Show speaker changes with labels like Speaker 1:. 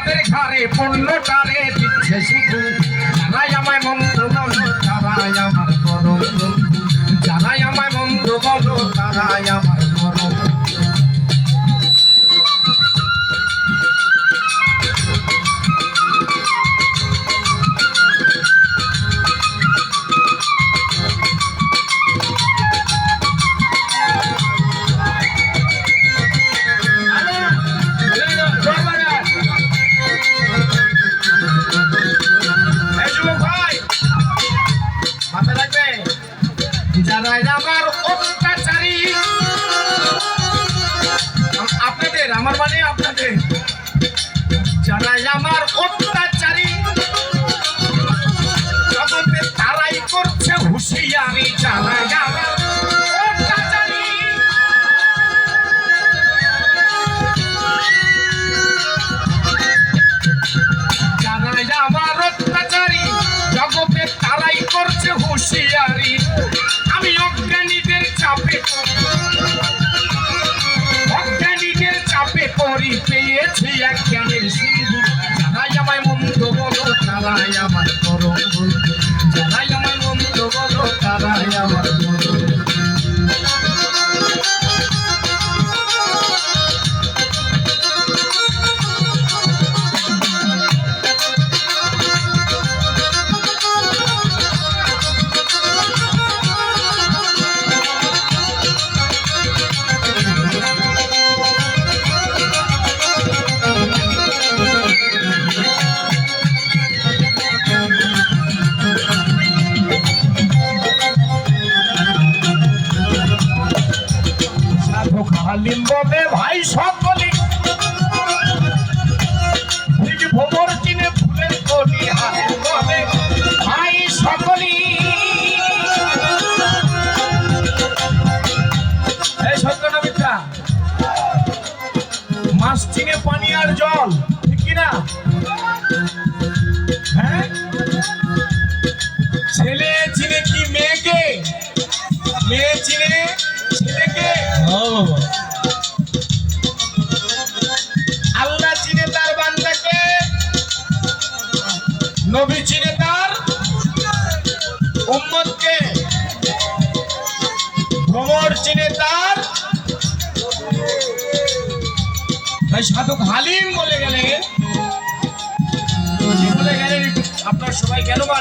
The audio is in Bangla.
Speaker 1: তাদের ঘরে পণ্য তারে দিচ্ছে শুধু। তারাই আমায় মন্ত্র তারাই আমায় যারাই আমার অত্যাচারী। আপনাদের আমার মানে আপনাদের। যারাই আমার অত্যাচারী। তারাই করছে হুঁশিয়ারি পেয়েছি এক জ্ঞানের সিন্ধু। যারাই আমায় মন্দ বলো, তারাই আমার বন্ধু। যারাই আমায় মন্দ বলো, তারাই আমার পরম হালিম বলে ভাই সকলি। মাছ চিনে পানি আর জল, ঠিক কিনা? হ্যাঁ? ছেলে চিনে কি মেয়েকে? মেয়ে চিনে নবী চিনে তার উম্মতকে ভ্রমর চিনে তার ভাই সাধক হালিম বলে গেলে বলে গেলেন, আপনার সবাই কেন বা